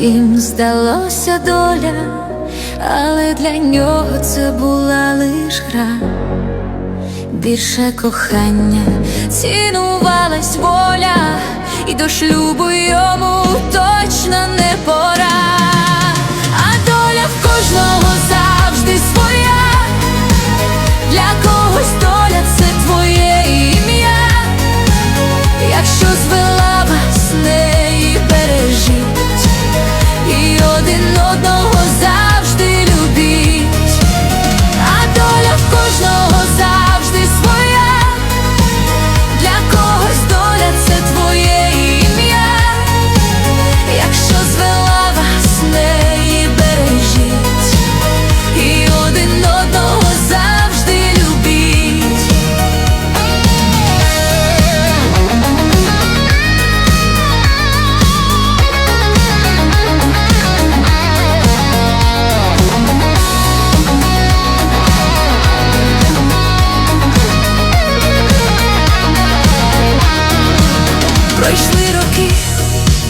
їм здалося доля, але для нього це була лиш гра. Більше кохання цінувалась воля, і до шлюбу йому точно Пройшли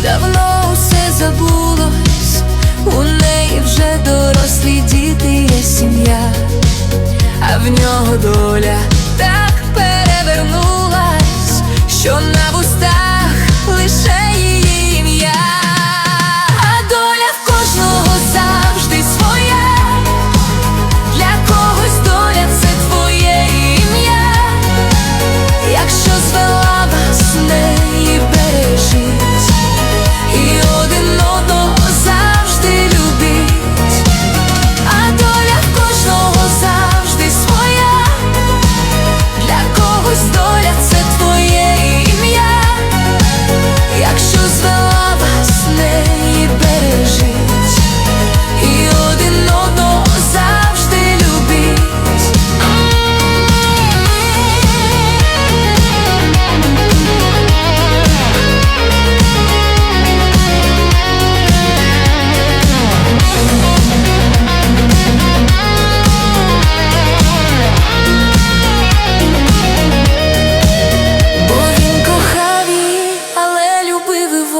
давно усе забулось, у неї вже дорослі діти є сім'я, а в нього доля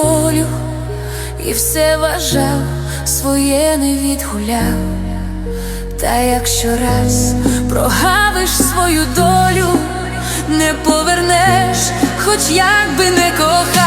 волю, і все вважав, своє не відгуляв. Та якщо раз прогавиш свою долю, не повернеш, хоч як би не кохав.